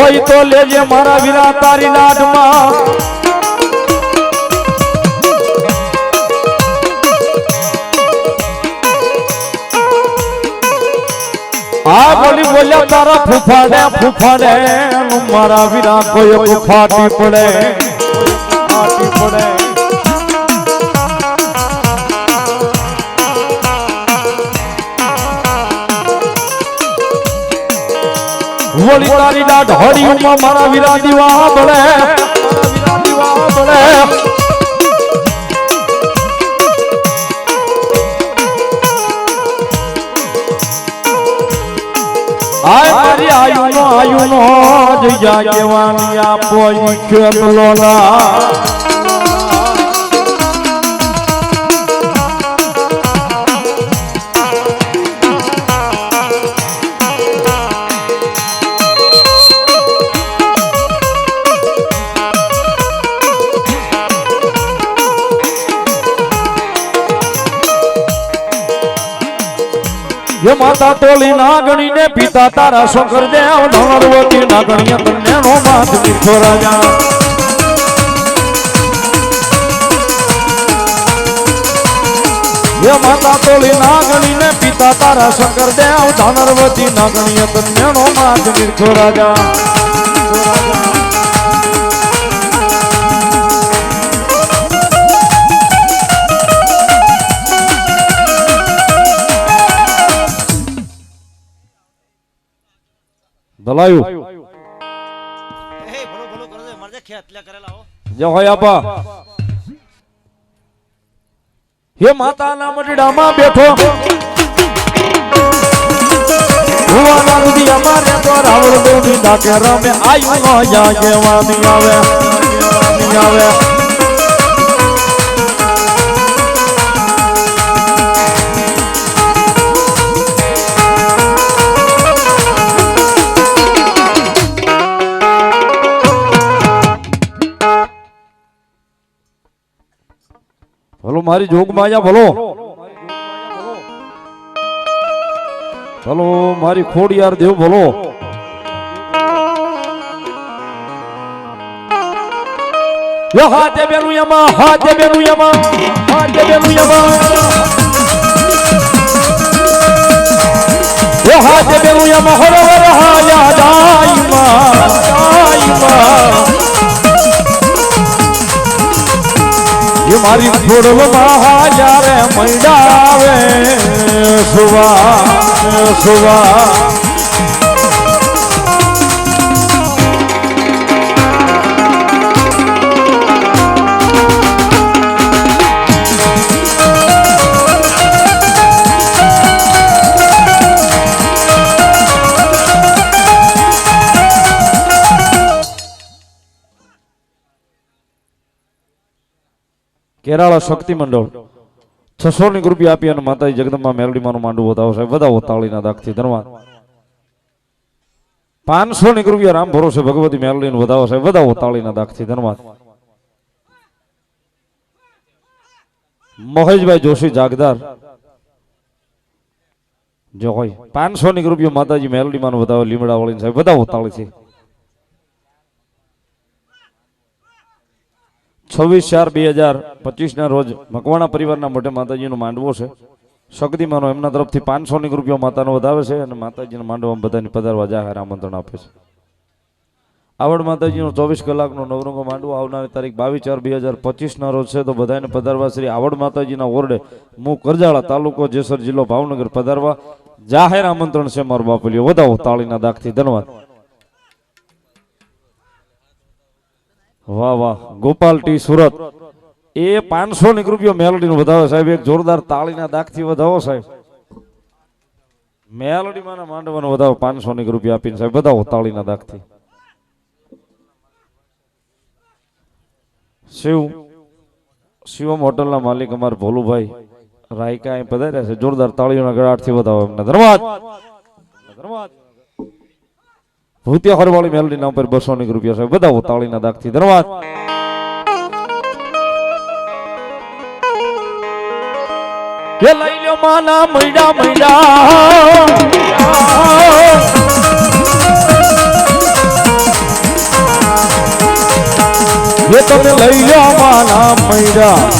હોય તો લેજે મારા વીરા તારી નાદમાં. આ બોલી, બોલ્યા, તારા ફૂફાડે ફૂફાડે મારા વીરા કોઈ ફાટી પડે. ફાટી પડે. મારા બળે મારા વીરા દીવા બળે આય મારી આયુનો આયુનો, જયા કેવાની આપો ખેતલો ના માતા તોલી નાગણી ને પિતા તારા શંકર દેવ ધનરવતી નાગણીય તને નો માથ મીઠો રાજા. હે માતા તોલી નાગણી ને પિતા તારા શંકર દેવ ધનરવતી નાગણીય તને નો માત મીઠો રાજા. દલાયું. હે ભલો ભલો કરો છે મારે ખેત લે કરેલા હો. જય હોય આપા. હે માતાના મઢડામાં બેઠો. ભુવાના રુદિયામાં તો રાવણ દેવની ડાકે રમે. આયુ નો જાગેવાની આવે. આવે. ભલો, મારી જોગ માયા ભલો. ભલો, મારી ખોડિયાર દેવ ભલો. યો બેનું યમા હાથે બેનું યમા હાથે બેનું યમા યો બેનું યમા હરવર મારી ખોડલમાં હાજારે મૈડાવે સુવા સુવા. કેરાળા શક્તિ મંડળ. છસો ની રૂપિયા આપી અને માતાજી જગદંબા મેલડી માનું માંડવું સાહેબ બધા તાળીના દાખથી ધનવાદ પાંચસો ની રૂપિયા રામ ભરોસે ભગવતી મેલડી નું વધાવો સાહેબ બધા તાળીના દાખથી ધનવાદ મહેશભાઈ જોશી જાગદાર. જો હોય. પાંચસો ની રૂપિયા માતાજી મેલડી માનું વધાવો, લીમડા વળીને સાહેબ બધા તાળી છે. છવ્વીસ ચાર બે હજાર પચીસના રોજ મકવાણા પરિવારના મોઢે માતાજીનો માંડવો છે. શક્તિમાનો એમના તરફથી પાંચસો ની રૂપિયા માતાનો વધાવે છે અને માતાજીના માંડવામાં બધાની પધારવા જાહેર આમંત્રણ આપે છે. આવડ માતાજીનો ચોવીસ કલાકનો નવરંગો માંડવો આવનારી તારીખ બાવીસ ચાર બે હજાર પચીસના રોજ છે તો બધાને પધારવા શ્રી આવડ માતાજીના ઓરડે મુ કરજાળા તાલુકો જેસર જિલ્લો ભાવનગર પધારવા. જાહેર આમંત્રણ છે મારો બાપુલીઓ વધાવો તાળીના દાખથી ધન્યવાદ. વાહ વાહ. ગોપાલ ટી સુરત. એ પાંચસો ની રૂપિયો મેલડી નું વધાવો સાહેબ. એક જોરદાર તાળીના દાખથી વધાવો સાહેબ. મેલોડીમાં માંડવાનો વધાવો પાંચસો ની રૂપિયા આપીને સાહેબ. વધાવો તાળીના દાખથી શિવ. શિવમ હોટલના માલિક અમાર ભોલુભાઈ. રાયકા અહીં પધાર્યા છે. જોરદાર તાળીઓના ગળાટથી વધાવો એમને. ધન્યવાદ. ધન્યવાદ. ભૂતિયા હરવાળી મેલડી નામ પર બસો ની રૂપિયા છે. વધાવો તાળીના દાખથી ધન્યવાદ એ લઈ લ્યો માના મૈડા મૈડા. એ તમે લઈ લો માના, મૈડા.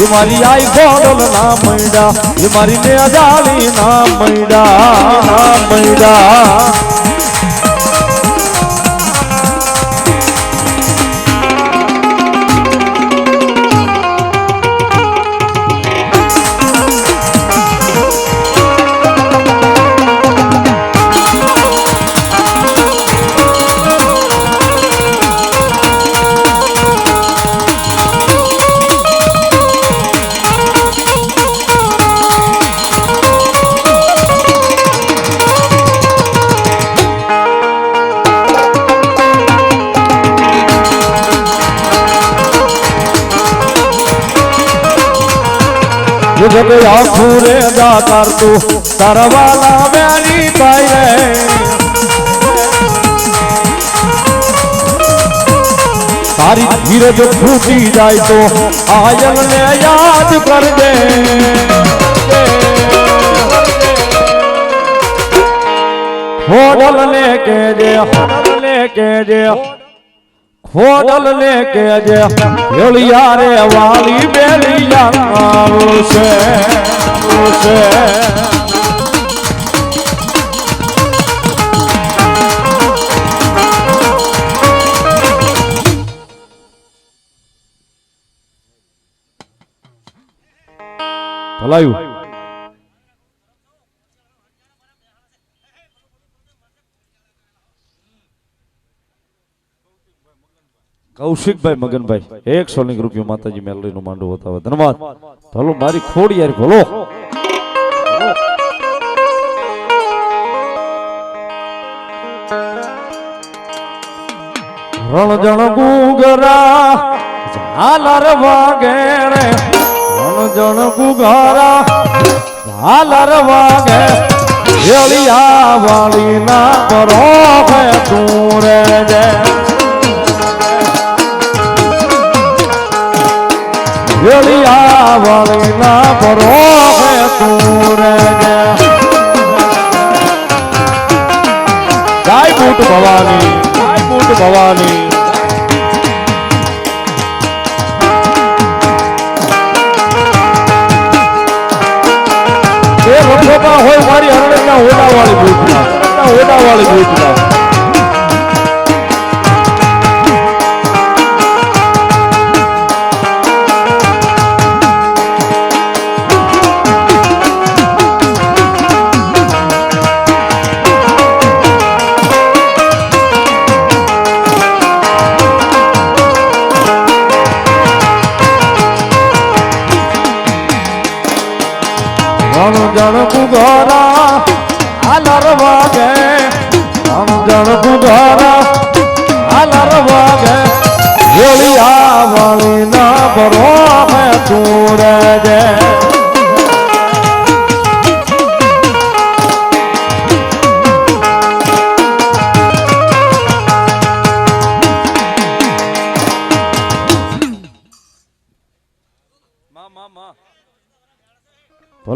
એ મારી આઈ ગોડલ ના મૈડા એ મારી ને અજાલી ના મૈડા ના મૈડા. એ જગે આખું રે દાતાર તું તારા વાલા પાય રે. તારી ધીરજ ફૂટી જાય તો આયલ ને યાદ કરજે. હોડલ ને કેજે હોડલ ને કેજે ખોડલ ને કેજે વેળિયા રે વાલી બેલિયા આવશે આવશે. ભલાયું. કૌશિકભાઈ, મગનભાઈ, એક સોલિંગ રૂપિયો માતાજી મેલડી નું માંડવું બતાવે. ધન્યવાદ. ભલો મારી ખોડી યાર ભલો રણજણ ગુગરા, ઝાલર વાગેણે રણજણ ગુગરા, ઝાલર વાગે. હેળિયા વાળી ના પરો હે તું રે વેળિયા વાળી ના પરો હે ગાય બૂટ ભવાની, ગાય બૂટ એ રખોપા હોય મારી હરણના ઓડા વાળી બૂટના ઓડા વાળી બૂટના જણ કુગોરા આલર વાગે રણજણ કુગોરા આલર વાગે. ગોળિયા વાળી ના ભરો હે તું રે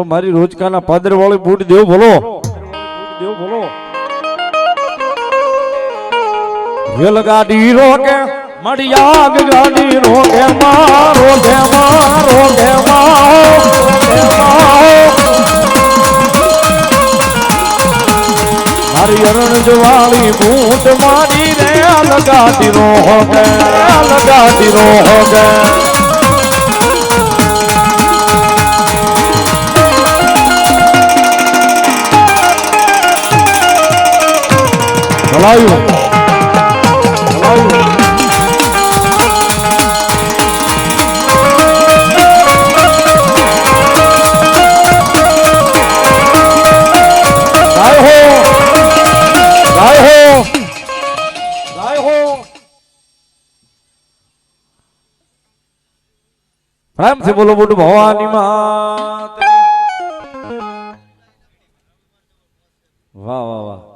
ભલો મારી રોજકાના પાદર વાળી બૂટ દેવ બોલો. દેવ બોલો રેલગાડી રોકે મડિયા ગાડી રોકે, મારો કે મારો કે મારી અરણ જવાળી બૂટ મારી રે લગાડી રોકે લગાડી રો હોગે ભલાયું ભલાયું ગાય હો ગાય હો ગાય હો પ્રેમથી બોલો બોટ ભવાની માં વાહ વાહ વાહ.